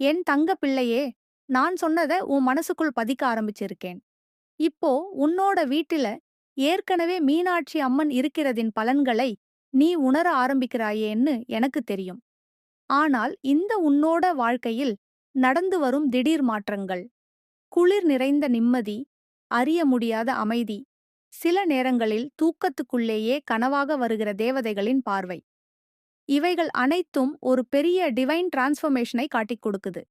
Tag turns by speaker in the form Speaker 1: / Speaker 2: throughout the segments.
Speaker 1: என் தங்க பிள்ளையே நான் சொன்னதை உன் மனசுக்குள் பதிக்க ஆரம்பிச்சிருக்கேன். இப்போ உன்னோட வீட்டில ஏற்கனவே மீனாட்சி அம்மன் இருக்கிறதின் பலன்களை நீ உணர ஆரம்பிக்கிறாயேன்னு எனக்கு தெரியும். ஆனால் இந்த உன்னோட வாழ்க்கையில் நடந்து வரும் திடீர் மாற்றங்கள். குளிர் நிறைந்த நிம்மதி அறிய முடியாத அமைதி சில நேரங்களில் தூக்கத்துக்குள்ளேயே கனவாக வருகிற தேவதைகளின் பார்வை. இவைகள் அனைத்தும் ஒரு பெரிய டிவைன் டிரான்ஸ்ஃபர்மேஷனை காட்டிக் கொடுக்குது.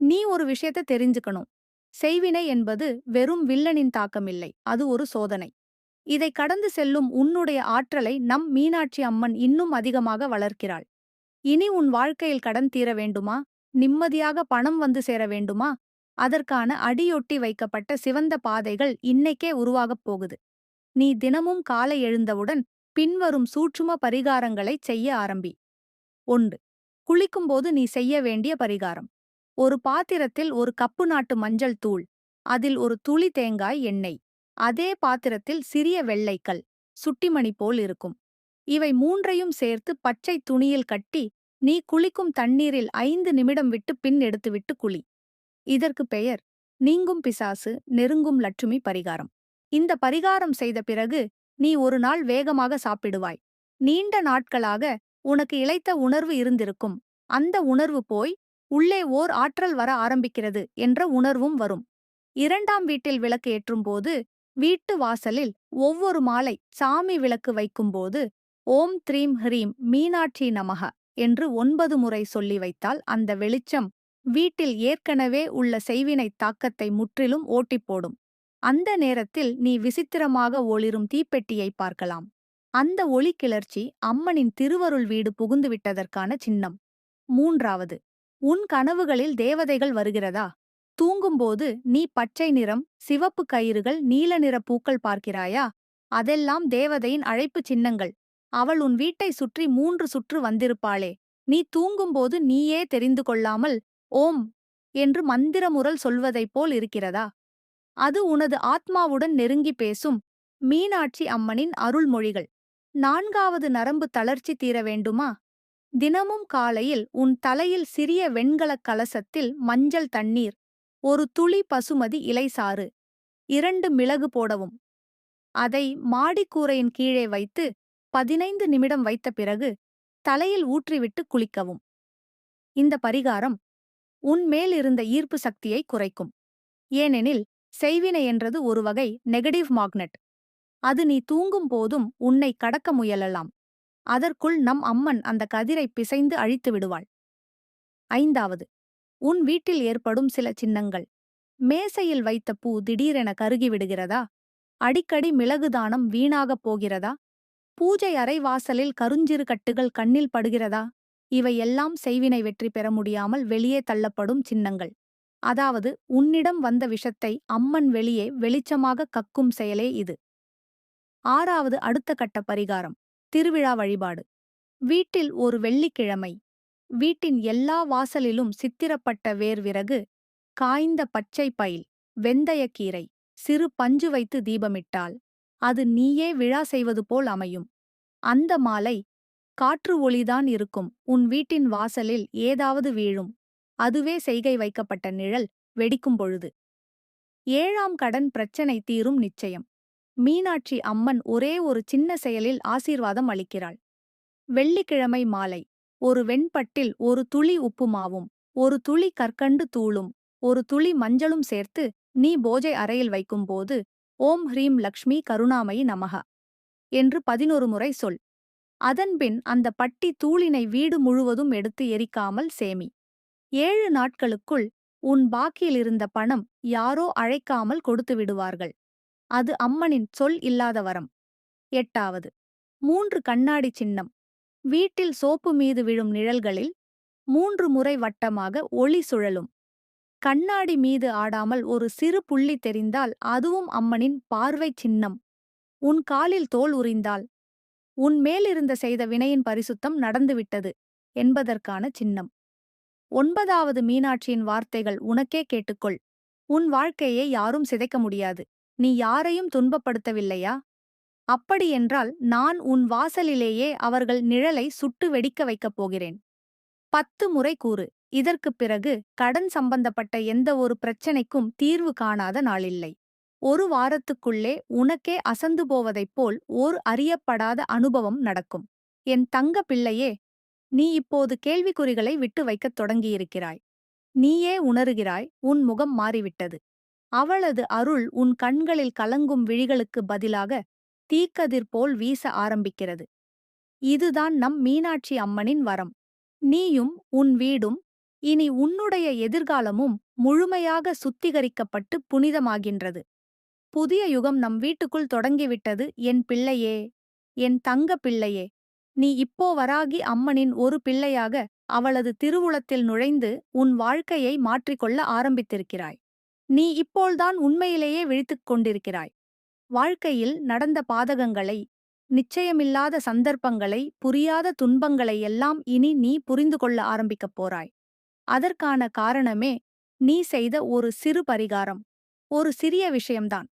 Speaker 1: நீ ஒரு விஷயத்தை தெரிஞ்சுக்கணும். செய்வினை என்பது வெறும் வில்லனின் தாக்கமில்லை அது ஒரு சோதனை. இதை கடந்து செல்லும் உன்னுடைய ஆற்றலை நம் மீனாட்சி அம்மன் இன்னும் அதிகமாக வளர்க்கிறாள். இனி உன் வாழ்க்கையில் கடன் தீர வேண்டுமா? நிம்மதியாக பணம் வந்து சேர வேண்டுமா? அதற்கான அடியொட்டி வைக்கப்பட்ட சிவந்த பாதைகள் இன்னைக்கே உருவாகப் போகுது. நீ தினமும் காலை எழுந்தவுடன் பின்வரும் சூட்சும பரிகாரங்களைச் செய்ய ஆரம்பி. ஒன்று குளிக்கும்போது நீ செய்ய வேண்டிய பரிகாரம். ஒரு பாத்திரத்தில் ஒரு கப்பு நாட்டு மஞ்சள் தூள் அதில் ஒரு துளி தேங்காய் எண்ணெய் அதே பாத்திரத்தில் சிறிய வெள்ளைக்கல் சுட்டிமணி போல் இருக்கும். இவை மூன்றையும் சேர்த்து பச்சை துணியில் கட்டி நீ குளிக்கும் தண்ணீரில் ஐந்து நிமிடம் விட்டு பின் எடுத்துவிட்டு குளி. இதற்கு பெயர் நீங்கும் பிசாசு நெருங்கும் லட்சுமி பரிகாரம். இந்த பரிகாரம் செய்த பிறகு நீ ஒரு நாள் வேகமாக சாப்பிடுவாய். நீண்ட நாட்களாக உனக்கு இளைத்த உணர்வு இருந்திருக்கும். அந்த உணர்வு போய் உள்ளே ஓர் ஆற்றல் வர ஆரம்பிக்கிறது என்ற உணர்வும் வரும். இரண்டாம் வீட்டில் விளக்கு ஏற்றும்போது வீட்டு வாசலில் ஒவ்வொரு மாலை சாமி விளக்கு வைக்கும்போது ஓம் த்ரீம் ஹ்ரீம் மீனாட்சி நமக என்று ஒன்பது முறை சொல்லி வைத்தால் அந்த வெளிச்சம் வீட்டில் ஏற்கனவே உள்ள செய்வினை தாக்கத்தை முற்றிலும் ஓட்டிப்போடும் அந்த நேரத்தில் நீ விசித்திரமாக ஒளிரும் தீப்பெட்டியை பார்க்கலாம். அந்த ஒளி கிளர்ச்சி அம்மனின் திருவருள் வீடு புகுந்துவிட்டதற்கான சின்னம். மூன்றாவது உன் கனவுகளில் தேவதைகள் வருகிறதா? தூங்கும்போது நீ பச்சை நிறம் சிவப்பு கயிறுகள் நீல நிற பூக்கள் பார்க்கிறாயா? அதெல்லாம் தேவதையின் அழைப்புச் சின்னங்கள். அவள் உன் வீட்டை சுற்றி மூன்று சுற்று வந்திருப்பாளே. நீ தூங்கும்போது நீயே தெரிந்து கொள்ளாமல் ஓம் என்று மந்திரமுரல் சொல்வதைப் போல் இருக்கிறதா? அது உனது ஆத்மாவுடன் நெருங்கி பேசும். மீனாட்சி அம்மனின் அருள்மொழிகள். நான்காவது நரம்பு தளர்ச்சி தீர வேண்டுமா? தினமும் காலையில் உன் தலையில் சிறிய வெண்கலக் கலசத்தில் மஞ்சள் தண்ணீர். ஒரு துளி பசுமதி இலைசாறு. இரண்டு மிளகு போடவும். அதை மாடிக்கூரையின் கீழே வைத்து பதினைந்து நிமிடம் வைத்த பிறகு தலையில் ஊற்றிவிட்டு குளிக்கவும். இந்த பரிகாரம் உன் மேல் இருந்த ஈர்ப்பு சக்தியை குறைக்கும். ஏனெனில் செய்வினை என்றது ஒரு வகை நெகட்டிவ் மாக்னெட் அது நீ தூங்கும் போதும் உன்னை கடக்க முயலலாம். அதற்குள் நம் அம்மன் அந்த கதிரை பிசைந்து அழித்து விடுவாள். ஐந்தாவது உன் வீட்டில் ஏற்படும் சில சின்னங்கள். மேசையில் வைத்த பூ திடீரென கருகிவிடுகிறதா அடிக்கடி மிளகுதானம் வீணாகப் போகிறதா? பூஜை அறை வாசலில் கருஞ்சிறு கட்டுகள் கண்ணில் படுகிறதா? இவையெல்லாம் செய்வினை வெற்றி பெற முடியாமல் வெளியே தள்ளப்படும் சின்னங்கள். அதாவது உன்னிடம் வந்த விஷத்தை அம்மன் வெளியே வெளிச்சமாக கக்கும் செயலே இது. ஆறாவது அடுத்த கட்ட பரிகாரம் திருவிழா வழிபாடு. வீட்டில் ஒரு வெள்ளிக்கிழமை. வீட்டின் எல்லா வாசலிலும் சித்திரப்பட்ட வேர்விறகு காய்ந்த பச்சை பயில் வெந்தயக்கீரை சிறு பஞ்சு வைத்து தீபமிட்டால் அது நீயே விழா செய்வது போல் அமையும். அந்த மாலை காற்று ஒளிதான் இருக்கும் உன் வீட்டின் வாசலில் ஏதாவது வீழும். அதுவே செய்கை வைக்கப்பட்ட நிழல் வெடிக்கும் பொழுது. ஏழாம் கடன் பிரச்சனை தீரும் நிச்சயம். மீனாட்சி அம்மன் ஒரே ஒரு சின்ன செயலில் ஆசீர்வாதம் அளிக்கிறாள். வெள்ளிக்கிழமை மாலை ஒரு வெண்பட்டில் ஒரு துளி உப்புமாவும் ஒரு துளி கற்கண்டு தூளும் ஒரு துளி மஞ்சளும் சேர்த்து நீ போஜை அறையில் வைக்கும்போது ஓம் ஹ்ரீம் லக்ஷ்மி கருணாமயி நமக என்று பதினொரு முறை சொல். அதன்பின் அந்த பட்டி தூளினை வீடு முழுவதும் எடுத்து எரிக்காமல் சேமி. ஏழு நாட்களுக்குள் உன் பாக்கியிலிருந்த பணம் யாரோ அழைக்காமல் கொடுத்து விடுவார்கள். அது அம்மனின் சொல் இல்லாத வரம். எட்டாவது மூன்று கண்ணாடி சின்னம். வீட்டில் சோப்பு மீது விழும் நிழல்களில் மூன்று முறை வட்டமாக ஒளி சுழலும். கண்ணாடி மீது ஆடாமல் ஒரு சிறு புள்ளி தெரிந்தால் அதுவும் அம்மனின் பார்வை சின்னம். உன் காலில் தோல் உரிந்தால் உன் மேலிருந்த செய்த வினையின் பரிசுத்தம் நடந்துவிட்டது என்பதற்கான சின்னம். ஒன்பதாவது மீனாட்சியின் வார்த்தைகள் உனக்கே கேட்டுக்கொள். உன் வாழ்க்கையை யாரும் சிதைக்க முடியாது. நீ யாரையும் துன்பப்படுத்தவில்லையா? அப்படியென்றால் நான் உன் வாசலிலேயே அவர்கள் நிழலை சுட்டு வெடிக்க வைக்கப் போகிறேன். பத்து முறை கூறு. இதற்குப் பிறகு கடன் சம்பந்தப்பட்ட எந்த ஒரு பிரச்சனைக்கும் தீர்வு காணாத நாளில்லை. ஒரு வாரத்துக்குள்ளே உனக்கே அசந்து போவதைப் போல் ஓர் அறியப்படாத அனுபவம் நடக்கும். என் தங்க பிள்ளையே நீ இப்போது கேள்விக்குறிகளை விட்டு வைக்கத் தொடங்கியிருக்கிறாய். நீயே உணருகிறாய் உன் முகம் மாறிவிட்டது. அவளது அருள் உன் கண்களில் கலங்கும் விழிகளுக்கு பதிலாக தீக்கதிர் போல் வீச ஆரம்பிக்கிறது. இதுதான் நம் மீனாட்சி அம்மனின் வரம். நீயும் உன் வீடும் இனி உன்னுடைய எதிர்காலமும் முழுமையாக சுத்திகரிக்கப்பட்டு புனிதமாகின்றது. புதிய யுகம் நம் வீட்டுக்குள் தொடங்கிவிட்டது என் பிள்ளையே என் தங்க பிள்ளையே. நீ இப்போ வராகி அம்மனின் ஒரு பிள்ளையாக அவளது திருவுளத்தில் நுழைந்து உன் வாழ்க்கையை மாற்றிக்கொள்ள ஆரம்பித்திருக்கிறாய். நீ இப்போள்தான் உண்மையிலேயே விழித்துக் கொண்டிருக்கிறாய். வாழ்க்கையில் நடந்த பாதகங்களை நிச்சயமில்லாத சந்தர்ப்பங்களை புரியாத துன்பங்களை எல்லாம் இனி நீ புரிந்து கொள்ள ஆரம்பிக்கப் போறாய். அதற்கான காரணமே நீ செய்த ஒரு சிறு பரிகாரம் ஒரு சிறிய விஷயம்தான்.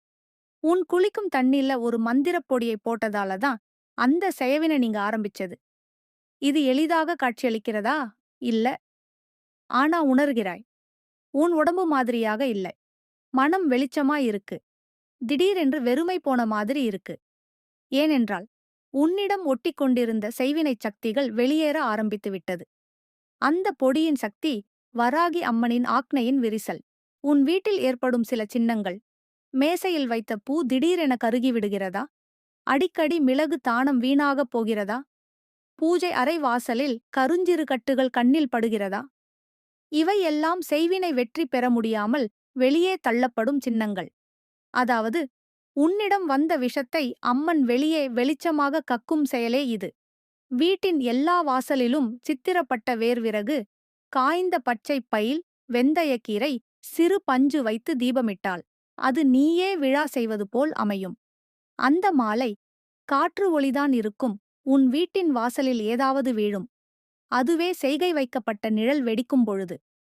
Speaker 1: உன் குளிக்கும் தண்ணில ஒரு மந்திரப் பொடியை போட்டதால தான் அந்த செயவினை நீங்க ஆரம்பிச்சது. இது எளிதாக காட்சியளிக்கிறதா? இல்ல. ஆனா உணர்கிறாய். உன் உடம்பு மாதிரியாக இல்லை. மனம் வெளிச்சமா இருக்கு. திடீரென்று வெறுமை போன மாதிரி இருக்கு. ஏனென்றால் உன்னிடம் ஒட்டிக்கொண்டிருந்த செய்வினைச் சக்திகள் வெளியேற ஆரம்பித்து விட்டது. அந்த பொடியின் சக்தி வராகி அம்மனின் ஆக்னையின் விரிசல். உன் வீட்டில் ஏற்படும் சில சின்னங்கள். மேசையில் வைத்த பூ திடீரென கருகிவிடுகிறதா அடிக்கடி மிளகு தானம் வீணாகப் போகிறதா? பூஜை அறை வாசலில் கருஞ்சிறு கட்டுகள் கண்ணில் படுகிறதா? இவையெல்லாம் செய்வினை வெற்றி பெற முடியாமல் வெளியே தள்ளப்படும் சின்னங்கள். அதாவது உன்னிடம் வந்த விஷத்தை அம்மன் வெளியே வெளிச்சமாக கக்கும் செயலே இது. வீட்டின் எல்லா வாசலிலும் சித்திரப்பட்ட வேர்விறகு காய்ந்த பச்சை பயில் வெந்தயக்கீரை சிறு பஞ்சு வைத்து தீபமிட்டாள் அது நீயே விழா செய்வது போல் அமையும். அந்த மாலை காற்று ஒளிதான் இருக்கும். உன் வீட்டின் வாசலில் ஏதாவது வீழும். அதுவே செய்கை வைக்கப்பட்ட நிழல் வெடிக்கும் பொழுது.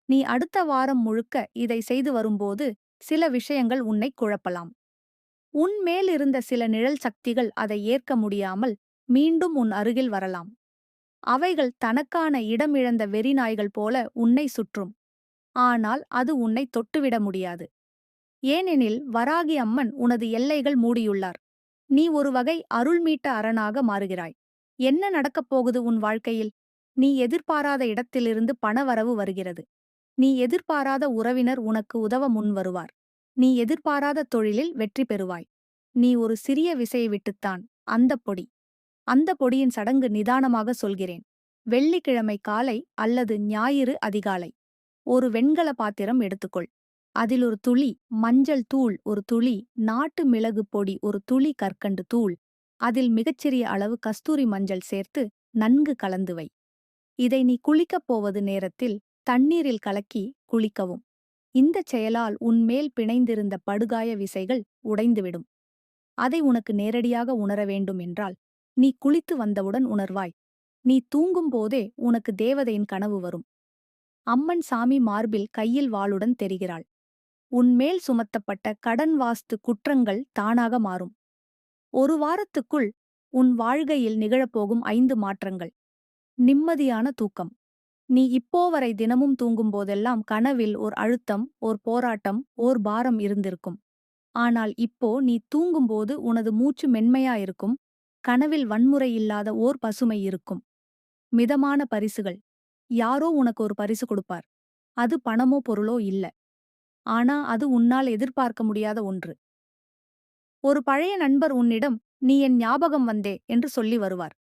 Speaker 1: நீ அடுத்த வாரம் முழுக்க இதை செய்து வரும்போது சில விஷயங்கள் உன்னை குழப்பலாம். உன் மேலிருந்த சில நிழல் சக்திகள் அதை ஏற்க முடியாமல் மீண்டும் உன் அருகில் வரலாம். அவைகள் தனக்கான இடமிழந்த வெறிநாய்கள் போல உன்னை சுற்றும். ஆனால் அது உன்னை தொட்டுவிட முடியாது. ஏனெனில் வராகி அம்மன் உனது எல்லைகள் மூடியுள்ளார். நீ ஒரு வகை அருள்மீட்ட அரணாக மாறுகிறாய். என்ன நடக்கப் போகுது உன் வாழ்க்கையில்? நீ எதிர்பாராத இடத்திலிருந்து பணவரவு வருகிறது. நீ எதிர்பாராத உறவினர் உனக்கு உதவ முன் வருவார். நீ எதிர்பாராத தொழிலில் வெற்றி பெறுவாய். நீ ஒரு சிறிய விசையை விட்டுத்தான் அந்த பொடி. அந்த பொடியின் சடங்கு நிதானமாக சொல்கிறேன். வெள்ளிக்கிழமை காலை அல்லது ஞாயிறு அதிகாலை. ஒரு வெண்கல பாத்திரம் எடுத்துக்கொள். அதில் ஒரு துளி மஞ்சள் தூள் ஒரு துளி நாட்டு மிளகு பொடி ஒரு துளி கற்கண்டு தூள். அதில் மிகச்சிறிய அளவு கஸ்தூரி மஞ்சள் சேர்த்து நன்கு கலந்து வை. இதை நீ குளிக்கப் போவது நேரத்தில் தண்ணீரில் கலக்கி குளிக்கவும். இந்தச் செயலால் உன்மேல் பிணைந்திருந்த படுகாய விசைகள் உடைந்துவிடும். அதை உனக்கு நேரடியாக உணர வேண்டும் என்றால் நீ குளித்து வந்தவுடன் உணர்வாய். நீ தூங்கும்போதே உனக்கு தேவதையின் கனவு வரும். அம்மன் சாமி மார்பில் கையில் வாளுடன் தெரிகிறாள். உன்மேல் சுமத்தப்பட்ட கடன் வாஸ்து குற்றங்கள் தானாக மாறும். ஒரு வாரத்துக்குள் உன் வாழ்கையில் நிகழப்போகும் ஐந்து மாற்றங்கள். நிம்மதியான தூக்கம். நீ இப்போ வரை தினமும் தூங்கும் போதெல்லாம் கனவில் ஓர் அழுத்தம் ஓர் போராட்டம் ஓர் பாரம் இருந்திருக்கும். ஆனால் இப்போ நீ தூங்கும்போது உனது மூச்சு மென்மையாயிருக்கும் கனவில் வன்முறை இல்லாத ஓர் பசுமை இருக்கும். மிதமான பரிசுகள். யாரோ உனக்கு ஒரு பரிசு கொடுப்பார். அது பணமோ பொருளோ இல்ல. ஆனா அது உன்னால் எதிர்பார்க்க முடியாத ஒன்று. ஒரு பழைய நண்பர் உன்னிடம் நீ என் ஞாபகம் வந்தே என்று சொல்லி வருவார்.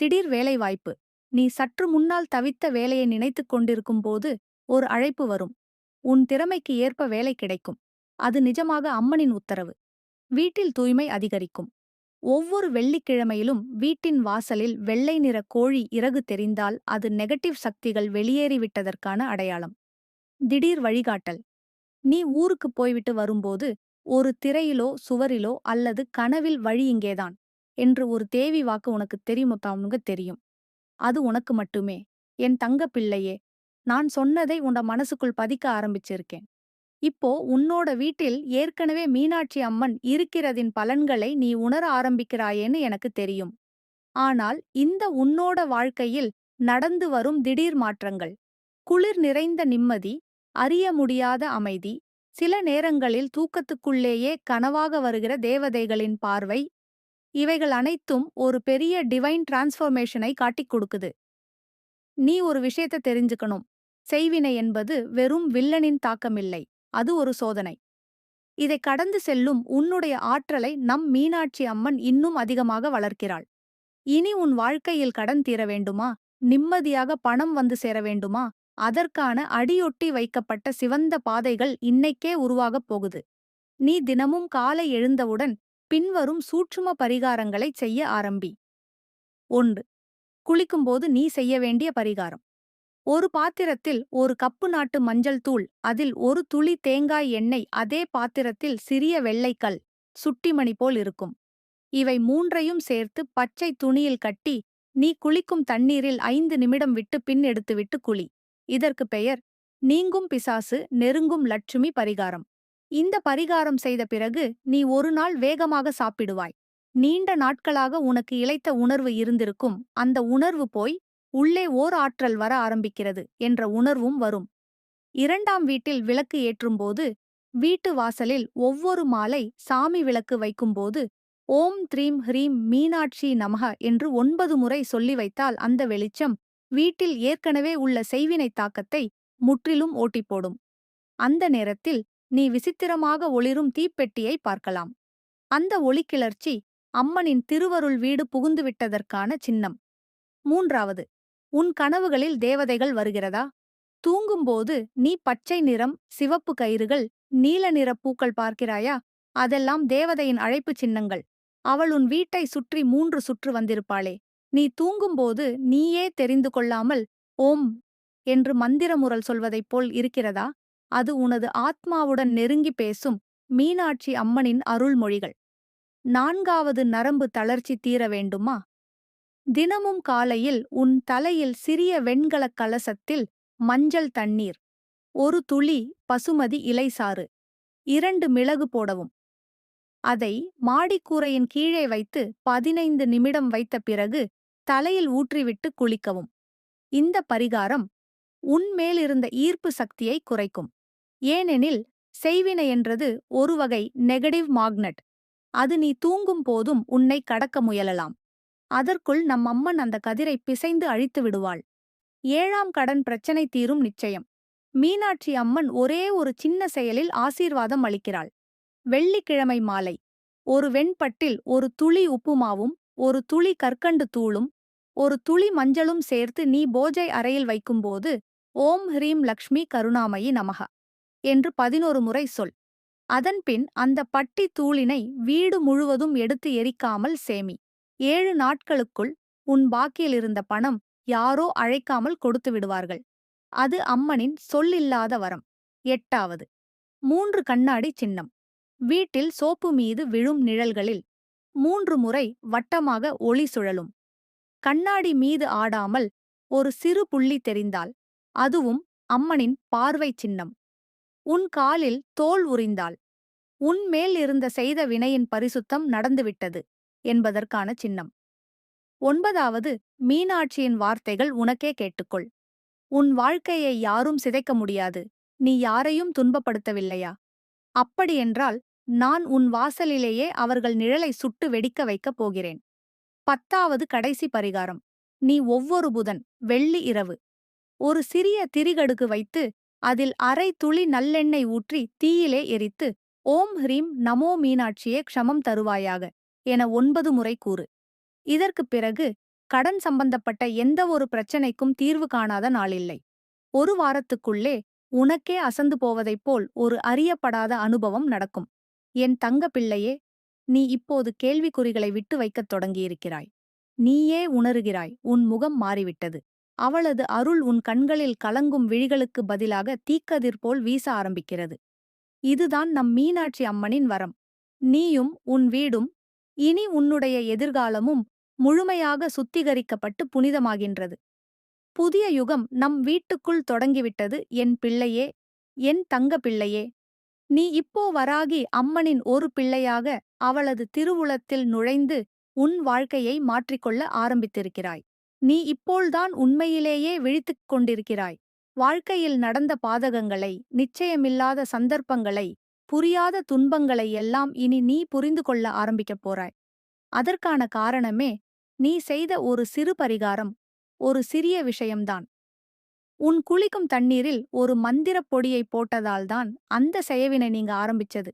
Speaker 1: திடீர் வேலை வாய்ப்பு நீ சற்று முன்னால் தவித்த வேலையை நினைத்துக் கொண்டிருக்கும் போது ஒரு அழைப்பு வரும். உன் திறமைக்கு ஏற்ப வேலை கிடைக்கும். அது நிஜமாக அம்மனின் உத்தரவு. வீட்டில் தூய்மை அதிகரிக்கும். ஒவ்வொரு வெள்ளிக்கிழமையிலும் வீட்டின் வாசலில் வெள்ளை நிற கோழி இறகு தெரிந்தால் அது நெகட்டிவ் சக்திகள் வெளியேறிவிட்டதற்கான அடையாளம். திடீர் வழிகாட்டல். நீ ஊருக்குப் போய்விட்டு வரும்போது ஒரு திரையிலோ சுவரிலோ அல்லது கனவில் வழி இங்கேதான் என்று ஒரு தேவி வாக்கு உனக்கு தெரியுமத்தாமுங்க தெரியும். அது உனக்கு மட்டுமே. என் தங்க பிள்ளையே நான் சொன்னதை உண்ட மனசுக்குள் பதிக்க ஆரம்பிச்சிருக்கேன். இப்போ உன்னோட வீட்டில் ஏற்கனவே மீனாட்சி அம்மன் இருக்கிறதின் பலன்களை நீ உணர ஆரம்பிக்கிறாயேன்னு எனக்கு தெரியும். ஆனால் இந்த உன்னோட வாழ்க்கையில் நடந்து வரும் திடீர் மாற்றங்கள் குளிர் நிறைந்த நிம்மதி அறிய முடியாத அமைதி. சில நேரங்களில் தூக்கத்துக்குள்ளேயே கனவாக வருகிற தேவதைகளின் பார்வை. இவைகள் அனைத்தும் ஒரு பெரிய டிவைன் டிரான்ஸ்ஃபர்மேஷனை காட்டிக் கொடுக்குது. நீ ஒரு விஷயத்தை தெரிஞ்சுக்கணும். செய்வினை என்பது வெறும் வில்லனின் தாக்கமில்லை. அது ஒரு சோதனை. இதை கடந்து செல்லும் உன்னுடைய ஆற்றலை நம் மீனாட்சி அம்மன் இன்னும் அதிகமாக வளர்க்கிறாள். இனி உன் வாழ்க்கையில் கடன் தீர வேண்டுமா? நிம்மதியாக பணம் வந்து சேர வேண்டுமா? அதற்கான அடியொட்டி வைக்கப்பட்ட சிவந்த பாதைகள் இன்னைக்கே உருவாகப் போகுது. நீ தினமும் காலை எழுந்தவுடன் பின்வரும் சூட்சும பரிகாரங்களைச் செய்ய ஆரம்பி. ஒன்று குளிக்கும்போது நீ செய்ய வேண்டிய பரிகாரம். ஒரு பாத்திரத்தில் ஒரு கப்பு நாட்டு மஞ்சள் தூள் அதில் ஒரு துளி தேங்காய் எண்ணெய் அதே பாத்திரத்தில் சிறிய வெள்ளைக்கல் சுட்டிமணி போல் இருக்கும். இவை மூன்றையும் சேர்த்து பச்சை துணியில் கட்டி நீ குளிக்கும் தண்ணீரில் ஐந்து நிமிடம் விட்டு பின் எடுத்துவிட்டு குளி. இதற்கு பெயர் நீங்கும் பிசாசு நெருங்கும் லட்சுமி பரிகாரம். இந்த பரிகாரம் செய்த பிறகு நீ ஒரு நாள் வேகமாக சாப்பிடுவாய். நீண்ட நாட்களாக உனக்கு இளைத்த உணர்வு இருந்திருக்கும். அந்த உணர்வு போய் உள்ளே ஓர் ஆற்றல் வர ஆரம்பிக்கிறது என்ற உணர்வும் வரும். இரண்டாம் வீட்டில் விளக்கு ஏற்றும்போது வீட்டு வாசலில் ஒவ்வொரு மாலை சாமி விளக்கு வைக்கும்போது ஓம் த்ரீம் ஹ்ரீம் மீனாட்சி நமக என்று ஒன்பது முறை சொல்லி வைத்தால் அந்த வெளிச்சம் வீட்டில் ஏற்கனவே உள்ள செய்வினை தாக்கத்தை முற்றிலும் ஓட்டிப் போடும் அந்த நேரத்தில் நீ விசித்திரமாக ஒளிரும் தீப்பெட்டியை பார்க்கலாம். அந்த ஒளிக்கிளர்ச்சி அம்மனின் திருவருள் வீடு புகுந்துவிட்டதற்கான சின்னம். மூன்றாவது உன் கனவுகளில் தேவதைகள் வருகிறதா? தூங்கும்போது நீ பச்சை நிறம் சிவப்பு கயிறுகள் நீல நிற பூக்கள் பார்க்கிறாயா? அதெல்லாம் தேவதையின் அழைப்புச் சின்னங்கள். அவள் உன் வீட்டை சுற்றி மூன்று சுற்று வந்திருப்பாளே. நீ தூங்கும்போது நீயே தெரிந்து கொள்ளாமல் ஓம் என்று மந்திரமுரல் சொல்வதைப் போல் இருக்கிறதா? அது உனது ஆத்மாவுடன் நெருங்கி பேசும் மீனாட்சி அம்மனின் அருள்மொழிகள். நான்காவது நரம்பு தளர்ச்சி தீர வேண்டுமா? தினமும் காலையில் உன் தலையில் சிறிய வெண்கலக் கலசத்தில் மஞ்சள் தண்ணீர் ஒரு துளி பசுமதி இலைசாறு இரண்டு மிளகு போடவும். அதை மாடிக்கூரையின் கீழே வைத்து பதினைந்து நிமிடம் வைத்த பிறகு தலையில் ஊற்றிவிட்டு குளிக்கவும். இந்த பரிகாரம் உன்மேலிருந்த ஈர்ப்பு சக்தியை குறைக்கும். ஏனெனில் செய்வினை என்றது ஒரு வகை நெகடிவ் மாக்னட் அது நீ தூங்கும் போதும் உன்னை கடக்க முயலலாம். அதற்குள் நம் அம்மன் அந்த கதிரை பிசைந்து அழித்து விடுவாள். ஏழாம் கடன் பிரச்சனை தீரும் நிச்சயம். மீனாட்சி அம்மன் ஒரே ஒரு சின்ன செயலில் ஆசீர்வாதம் அளிக்கிறாள். வெள்ளிக்கிழமை மாலை. ஒரு வெண்பட்டில் ஒரு துளி உப்புமாவும் ஒரு துளி கற்கண்டு தூளும் ஒரு துளி மஞ்சளும் சேர்த்து நீ போஜை அறையில் வைக்கும்போது ஓம் ஹ்ரீம் லக்ஷ்மி கருணாமயி நமக என்று பதினொரு முறை சொல். அதன்பின் அந்த பட்டி தூளினை வீடு முழுவதும் எடுத்து எரிக்காமல் சேமி. ஏழு நாட்களுக்குள் உன் பாக்கியிலிருந்த பணம் யாரோ அழைக்காமல் கொடுத்து விடுவார்கள். அது அம்மனின் சொல்லில்லாத வரம். எட்டாவது. மூன்று கண்ணாடி சின்னம். வீட்டில் சோப்பு மீது விழும் நிழல்களில் மூன்று முறை வட்டமாக ஒளி சுழலும். கண்ணாடி மீது ஆடாமல் ஒரு சிறு புள்ளி தெரிந்தால் அதுவும் அம்மனின் பார்வை சின்னம். உன் காலில் தோல் உரிந்தாள். உன் மேல் இருந்த செய்த வினையின் பரிசுத்தம் நடந்துவிட்டது என்பதற்கான சின்னம். ஒன்பதாவது மீனாட்சியின் வார்த்தைகள் உனக்கே கேட்டுக்கொள். உன் வாழ்க்கையை யாரும் சிதைக்க முடியாது. நீ யாரையும் துன்பப்படுத்தவில்லையா? அப்படியென்றால் நான் உன் வாசலிலேயே அவர்கள் நிழலை சுட்டு வெடிக்க வைக்கப் போகிறேன். பத்தாவது கடைசி பரிகாரம். நீ ஒவ்வொரு புதன் வெள்ளி இரவு. ஒரு சிறிய திரிகடுகு வைத்து அதில் அரை துளி நல்லெண்ணெய் ஊற்றி தீயிலே எரித்து ஓம் ஹ்ரீம் நமோ மீனாட்சியே க்ஷமம் தருவாயாக என ஒன்பது முறை கூறு. இதற்குப் பிறகு கடன் சம்பந்தப்பட்ட எந்த ஒரு பிரச்சனைக்கும் தீர்வு காணாத நாளில்லை. ஒரு வாரத்துக்குள்ளே உனக்கே அசந்து போவதைப் போல் ஒரு அறியப்படாத அனுபவம் நடக்கும். என் தங்க பிள்ளையே நீ இப்போது கேள்விக்குறிகளை விட்டு வைக்கத் தொடங்கியிருக்கிறாய். நீயே உணருகிறாய் உன் முகம் மாறிவிட்டது. அவளது அருள் உன் கண்களில் கலங்கும் விழிகளுக்கு பதிலாக தீக்கதிர் போல் வீச ஆரம்பிக்கிறது. இதுதான் நம் மீனாட்சி அம்மனின் வரம். நீயும் உன் வீடும் இனி உன்னுடைய எதிர்காலமும் முழுமையாக சுத்திகரிக்கப்பட்டு புனிதமாகின்றது. புதிய யுகம் நம் வீட்டுக்குள் தொடங்கிவிட்டது என் பிள்ளையே என் தங்க பிள்ளையே நீ இப்போ வராகி அம்மனின் ஒரு பிள்ளையாக அவளது திருவுளத்தில் நுழைந்து உன் வாழ்க்கையை மாற்றிக்கொள்ள ஆரம்பித்திருக்கிறாய். நீ இப்போள்தான் உண்மையிலேயே விழித்துக் கொண்டிருக்கிறாய். வாழ்க்கையில் நடந்த பாதகங்களை நிச்சயமில்லாத சந்தர்ப்பங்களை புரியாத துன்பங்களை எல்லாம் இனி நீ புரிந்து கொள்ள ஆரம்பிக்கப் போறாய். அதற்கான காரணமே நீ செய்த ஒரு சிறு பரிகாரம் ஒரு சிறிய விஷயம்தான். உன் குளிக்கும் தண்ணீரில் ஒரு மந்திரப் பொடியை போட்டதால்தான் அந்த செயவினை நீங்க ஆரம்பிச்சது.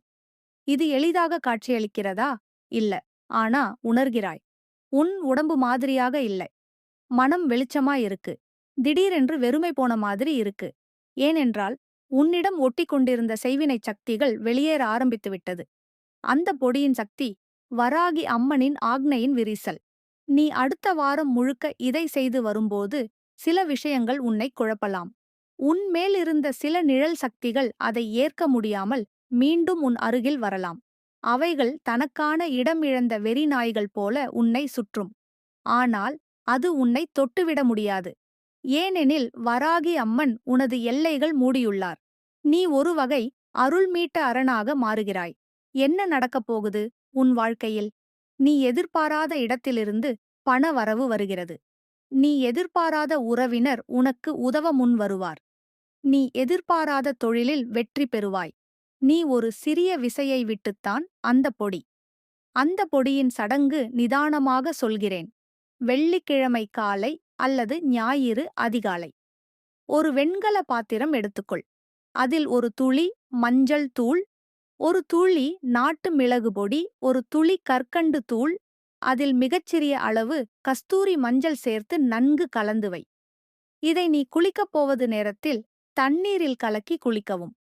Speaker 1: இது எளிதாக காட்சியளிக்கிறதா? இல்ல. ஆனா உணர்கிறாய். உன் உடம்பு மாதிரியாக இல்லை. மனம் வெளிச்சமா இருக்கு. திடீரென்று வெறுமை போன மாதிரி இருக்கு. ஏனென்றால் உன்னிடம் ஒட்டிக் கொண்டிருந்த செய்வினைச் சக்திகள் வெளியேற ஆரம்பித்து விட்டது. அந்த பொடியின் சக்தி வராகி அம்மனின் ஆக்னையின் விரிசல். நீ அடுத்த வாரம் முழுக்க இதை செய்து வரும்போது சில விஷயங்கள் உன்னை குழப்பலாம். உன் மேல் இருந்த சில நிழல் சக்திகள் அதை ஏற்க முடியாமல் மீண்டும் உன் அருகில் வரலாம். அவைகள் தனக்கான இடம் இழந்த வெறி நாய்கள் போல உன்னை சுற்றும். ஆனால் அது உன்னை தொட்டுவிட முடியாது. ஏனெனில் வராகி அம்மன் உனது எல்லைகள் மூடியுள்ளார். நீ ஒரு வகை அருள்மீட்ட அரணாக மாறுகிறாய். என்ன நடக்கப் போகுது உன் வாழ்க்கையில்? நீ எதிர்பாராத இடத்திலிருந்து பண வரவு வருகிறது. நீ எதிர்பாராத உறவினர் உனக்கு உதவ முன் வருவார். நீ எதிர்பாராத தொழிலில் வெற்றி பெறுவாய். நீ ஒரு சிறிய விசையை விட்டுத்தான் அந்த பொடி. அந்த பொடியின் சடங்கு நிதானமாக சொல்கிறேன். வெள்ளிக்கிழமை காலை அல்லது ஞாயிறு அதிகாலை. ஒரு வெண்கல பாத்திரம் எடுத்துக்கொள். அதில் ஒரு துளி மஞ்சள் தூள் ஒரு துளி நாட்டு மிளகு பொடி ஒரு துளி கற்கண்டு தூள் அதில் மிகச்சிறிய அளவு கஸ்தூரி மஞ்சள் சேர்த்து நன்கு கலந்து வை. இதை நீ குளிக்கப் போவது நேரத்தில் தண்ணீரில் கலக்கி குளிக்கவும்.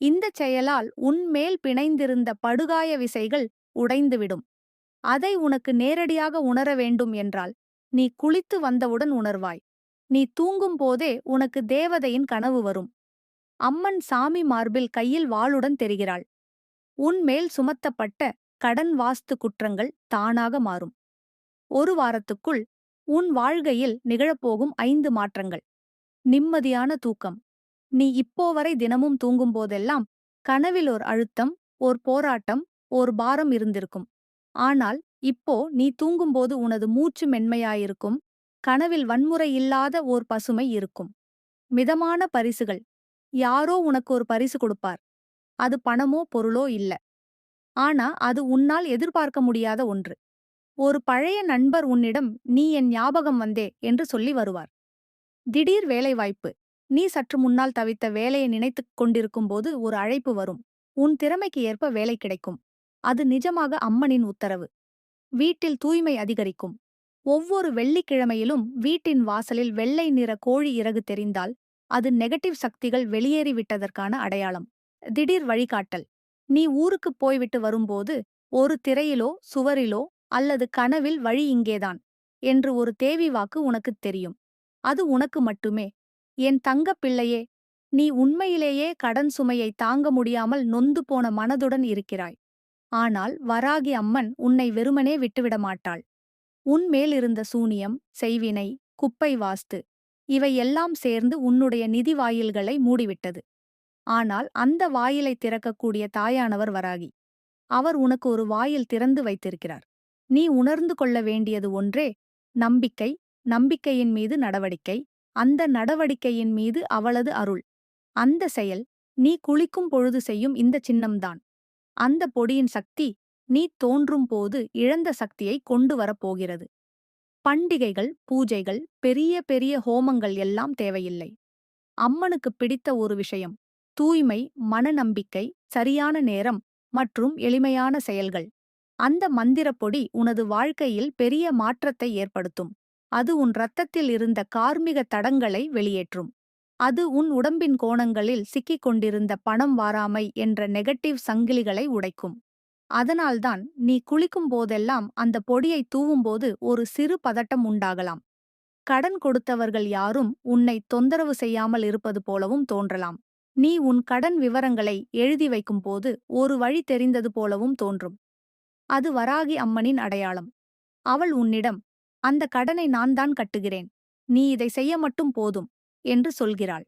Speaker 1: இந்தச் செயலால் உன்மேல் பிணைந்திருந்த படுகாய விசைகள் உடைந்துவிடும் அதை உனக்கு நேரடியாக உணர வேண்டும் என்றால் நீ குளித்து வந்தவுடன் உணர்வாய். நீ தூங்கும் போதே உனக்கு தேவதையின் கனவு வரும். அம்மன் சாமி மார்பில் கையில் வாளுடன் தெரிகிறாள். உன்மேல் சுமத்தப்பட்ட கடன் வாஸ்து குற்றங்கள் தானாக மாறும். ஒரு வாரத்துக்குள் உன் வாழ்கையில் நிகழப்போகும் ஐந்து மாற்றங்கள். நிம்மதியான தூக்கம். நீ இப்போ வரை தினமும் தூங்கும்போதெல்லாம் கனவில் ஒரு அழுத்தம் ஓர் போராட்டம் ஓர் பாரம் இருந்திருக்கும். ஆனால் இப்போ நீ தூங்கும்போது உனது மூச்சு மென்மையாயிருக்கும். கனவில் வன்முறை இல்லாத ஓர் பசுமை இருக்கும். மிதமான பரிசுகள். யாரோ உனக்கு ஒரு பரிசு கொடுப்பார். அது பணமோ பொருளோ இல்ல. ஆனா அது உன்னால் எதிர்பார்க்க முடியாத ஒன்று. ஒரு பழைய நண்பர் உன்னிடம் நீ என் ஞாபகம் வந்தே என்று சொல்லி வருவார். திடீர் வேலைவாய்ப்பு. நீ சற்று முன்னால் தவித்த வேலையை நினைத்துக் கொண்டிருக்கும் போது ஒரு அழைப்பு வரும். உன் திறமைக்கு ஏற்ப வேலை கிடைக்கும். அது நிஜமாக அம்மனின் உத்தரவு. வீட்டில் தூய்மை அதிகரிக்கும். ஒவ்வொரு வெள்ளிக்கிழமையிலும் வீட்டின் வாசலில் வெள்ளை நிற கோழி இறகு தெரிந்தால் அது நெகட்டிவ் சக்திகள் வெளியேறிவிட்டதற்கான அடையாளம். திடீர் வழிகாட்டல். நீ ஊருக்குப் போய்விட்டு வரும்போது ஒரு திரையிலோ சுவரிலோ அல்லது கனவில் வழி இங்கேதான் என்று ஒரு தேவி வாக்கு உனக்குத் தெரியும். அது உனக்கு மட்டுமே. என் தங்கப் பிள்ளையே நீ உண்மையிலேயே கடன் சுமையை தாங்க முடியாமல் நொந்து போன மனதுடன் இருக்கிறாய். ஆனால் வராகி அம்மன் உன்னை வெறுமனே விட்டுவிட மாட்டாள். உன் மேலிருந்த சூனியம் செய்வினை குப்பை வாஸ்து இவையெல்லாம் சேர்ந்து உன்னுடைய நிதி வாயில்களை மூடிவிட்டது. ஆனால் அந்த வாயிலை திறக்கக்கூடிய தாயானவர் வராகி. அவர் உனக்கு ஒரு வாயில் திறந்து வைத்திருக்கிறார். நீ உணர்ந்து கொள்ள வேண்டியது ஒன்றே நம்பிக்கை நம்பிக்கையின் மீது நடவடிக்கை அந்த நடவடிக்கையின் மீது அவளது அருள். அந்த செயல் நீ குளிக்கும் பொழுது செய்யும் இந்த சின்னம்தான். அந்த பொடியின் சக்தி நீ தோன்றும் போது இழந்த சக்தியை கொண்டு வரப்போகிறது பண்டிகைகள் பூஜைகள் பெரிய பெரிய ஹோமங்கள் எல்லாம் தேவையில்லை. அம்மனுக்கு பிடித்த ஒரு விஷயம் தூய்மை மனநம்பிக்கை சரியான நேரம் மற்றும் எளிமையான செயல்கள். அந்த மந்திரப்பொடி உனது வாழ்க்கையில் பெரிய மாற்றத்தை ஏற்படுத்தும். அது உன் இரத்தத்தில் இருந்த கார்மிக தடங்களை வெளியேற்றும். அது உன் உடம்பின் கோணங்களில் சிக்கிக் கொண்டிருந்த பணம் வாராமை என்ற நெகட்டிவ் சங்கிலிகளை உடைக்கும். அதனால்தான் நீ குளிக்கும் போதெல்லாம் அந்த பொடியை தூவும்போது ஒரு சிறு பதட்டம் உண்டாகலாம். கடன் கொடுத்தவர்கள் யாரும் உன்னை தொந்தரவு செய்யாமல் இருப்பது போலவும் தோன்றலாம். நீ உன் கடன் விவரங்களை எழுதி வைக்கும்போது ஒரு வழி தெரிந்தது போலவும் தோன்றும். அது வராகி அம்மனின் அடையாளம். அவள் உன்னிடம் அந்த கடனை நான் தான் கட்டுகிறேன். நீ இதை செய்ய மட்டும் போதும் என்று சொல்கிறாள்.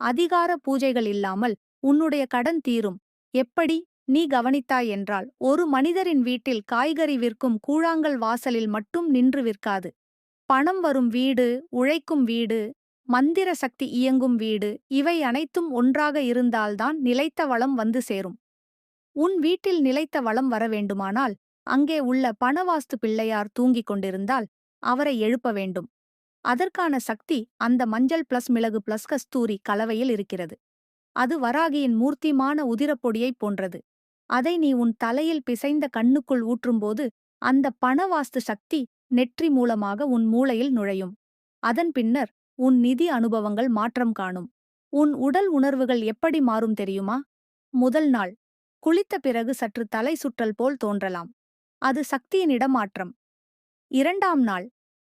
Speaker 1: அதிகார பூஜைகள் இல்லாமல் உன்னுடைய கடன் தீரும். எப்படி? நீ கவனித்தாய் என்றால் ஒரு மனிதரின் வீட்டில் காய்கறி விற்கும் கூழாங்கல் வாசலில் மட்டும் நின்று விற்காது. பணம் வரும் வீடு உழைக்கும் வீடு மந்திர சக்தி இயங்கும் வீடு. இவை அனைத்தும் ஒன்றாக இருந்தால்தான் நிலைத்த வளம் வந்து சேரும். உன் வீட்டில் நிலைத்த வளம் வர வேண்டுமானால் அங்கே உள்ள பணவாஸ்து பிள்ளையார் தூங்கிக் கொண்டிருந்தால் அவரை எழுப்ப வேண்டும். அதற்கான சக்தி அந்த மஞ்சள் பிளஸ் மிளகு பிளஸ் கஸ்தூரி கலவையில் இருக்கிறது. அது வராகியின் மூர்த்திமான உதிரப்பொடியைப் போன்றது. அதை நீ உன் தலையில் பிசைந்த கண்ணுக்குள் ஊற்றும்போது அந்த பணவாஸ்து சக்தி நெற்றி மூலமாக உன் மூளையில் நுழையும். அதன் பின்னர் உன் நிதி அனுபவங்கள் மாற்றம் காணும். உன் உடல் உணர்வுகள் எப்படி மாறும் தெரியுமா? முதல் நாள் குளித்த பிறகு சற்று தலை சுற்றல் போல் தோன்றலாம். அது சக்தியின் இடமாற்றம். இரண்டாம் நாள்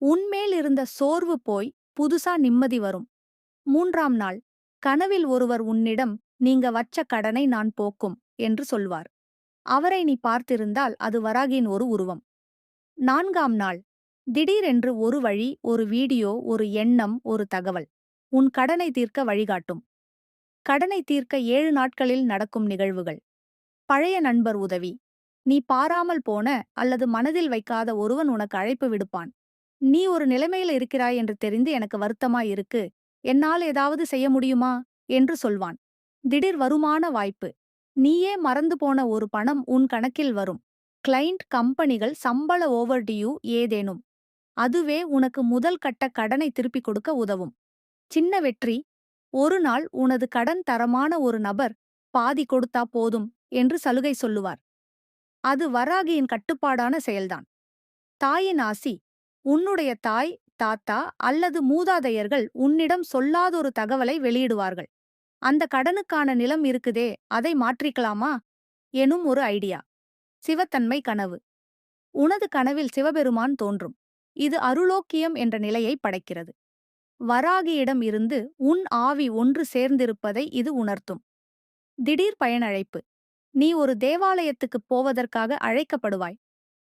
Speaker 1: உன்மேல் இருந்த சோர்வு போய் புதுசா நிம்மதி வரும். மூன்றாம் நாள் கனவில் ஒருவர் உன்னிடம் நீங்க வச்ச கடனை நான் போக்கும் என்று சொல்வார். அவரை நீ பார்த்திருந்தால் அது வராகியின் ஒரு உருவம். நான்காம் நாள் திடீரென்று ஒரு வழி ஒரு வீடியோ ஒரு எண்ணம் ஒரு தகவல். உன் கடனை தீர்க்க வழிகாட்டும். கடனை தீர்க்க ஏழு நாட்களில் நடக்கும் நிகழ்வுகள். பழைய நண்பர் உதவி. நீ பாராமல் போன அல்லது மனதில் வைக்காத ஒருவன் உனக்கு அழைப்பு விடுப்பான். நீ ஒரு நிலைமையில் இருக்கிறாய் என்று தெரிந்து எனக்கு வருத்தமா இருக்கு. என்னால் ஏதாவது செய்ய முடியுமா? என்று சொல்வான். திடீர் வருமான வாய்ப்பு. நீயே மறந்து போன ஒரு பணம் உன் கணக்கில் வரும். கிளைண்ட் கம்பெனிகள் சம்பள ஓவர்டியூ ஏதேனும். அதுவே உனக்கு முதல் கட்ட கடனை திருப்பிக் கொடுக்க உதவும். சின்ன வெற்றி ஒரு நாள் உனது கடன் தரமான ஒரு நபர் பாதி கொடுத்தா போதும் என்று சலுகை சொல்லுவார். அது வராகியின் கட்டுப்பாடான செயல்தான். தாயின் ஆசி உன்னுடைய தாய் தாத்தா அல்லது மூதாதையர்கள் உன்னிடம் சொல்லாதொரு தகவலை வெளியிடுவார்கள். அந்த கடனுக்கான நிலம் இருக்குதே அதை மாற்றிக்கலாமா? எனும் ஒரு ஐடியா. சிவத்தன்மை கனவு. உனது கனவில் சிவபெருமான் தோன்றும். இது அருளோக்கியம் என்ற நிலையை படைக்கிறது. வராகியிடம் இருந்து உன் ஆவி ஒன்று சேர்ந்திருப்பதை இது உணர்த்தும். திடீர் பயனழைப்பு. நீ ஒரு தேவாலயத்துக்குப் போவதற்காக அழைக்கப்படுவாய்.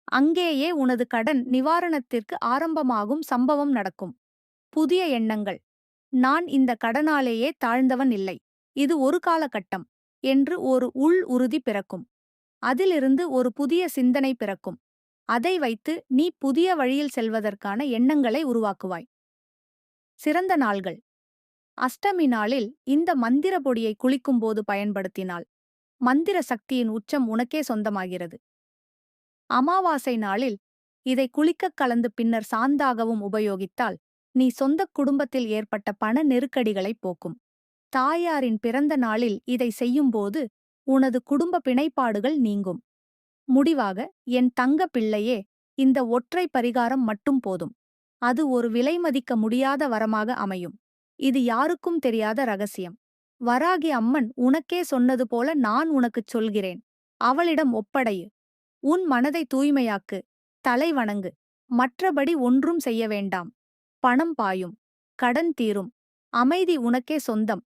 Speaker 1: அங்கேயே உனது கடன் நிவாரணத்திற்கு ஆரம்பமாகும் சம்பவம் நடக்கும். புதிய எண்ணங்கள். நான் இந்த கடனாலேயே தாழ்ந்தவன் இல்லை. இது ஒரு காலகட்டம். என்று ஒரு உள் உறுதி பிறக்கும். அதிலிருந்து ஒரு புதிய சிந்தனை பிறக்கும். அதை வைத்து நீ புதிய வழியில் செல்வதற்கான எண்ணங்களை உருவாக்குவாய். சிறந்த நாள்கள். அஷ்டமி நாளில் இந்த மந்திர பொடியை குளிக்கும்போது பயன்படுத்தினால் மந்திர சக்தியின் உச்சம் உனக்கே சொந்தமாகிறது. அமாவாசை நாளில் இதை குளிக்கக் கலந்து பின்னர் சாந்தாகவும் உபயோகித்தால் நீ சொந்தக் குடும்பத்தில் ஏற்பட்ட பண நெருக்கடிகளைப் போக்கும். தாயாரின் பிறந்த நாளில் இதை செய்யும்போது உனது குடும்ப பிணைப்பாடுகள் நீங்கும். முடிவாக என் தங்க பிள்ளையே இந்த ஒற்றை பரிகாரம் மட்டும் போதும். அது ஒரு விலைமதிக்க முடியாத வரமாக அமையும். இது யாருக்கும் தெரியாத ரகசியம். வராகி அம்மன் உனக்கே சொன்னது போல நான் உனக்குச் சொல்கிறேன். அவளிடம் ஒப்படையு. உன் மனதை தூய்மையாக்கு. தலை வணங்கு. மற்றபடி ஒன்றும் செய்ய வேண்டாம். பணம் பாயும். கடன் தீரும். அமைதி உனக்கே சொந்தம்.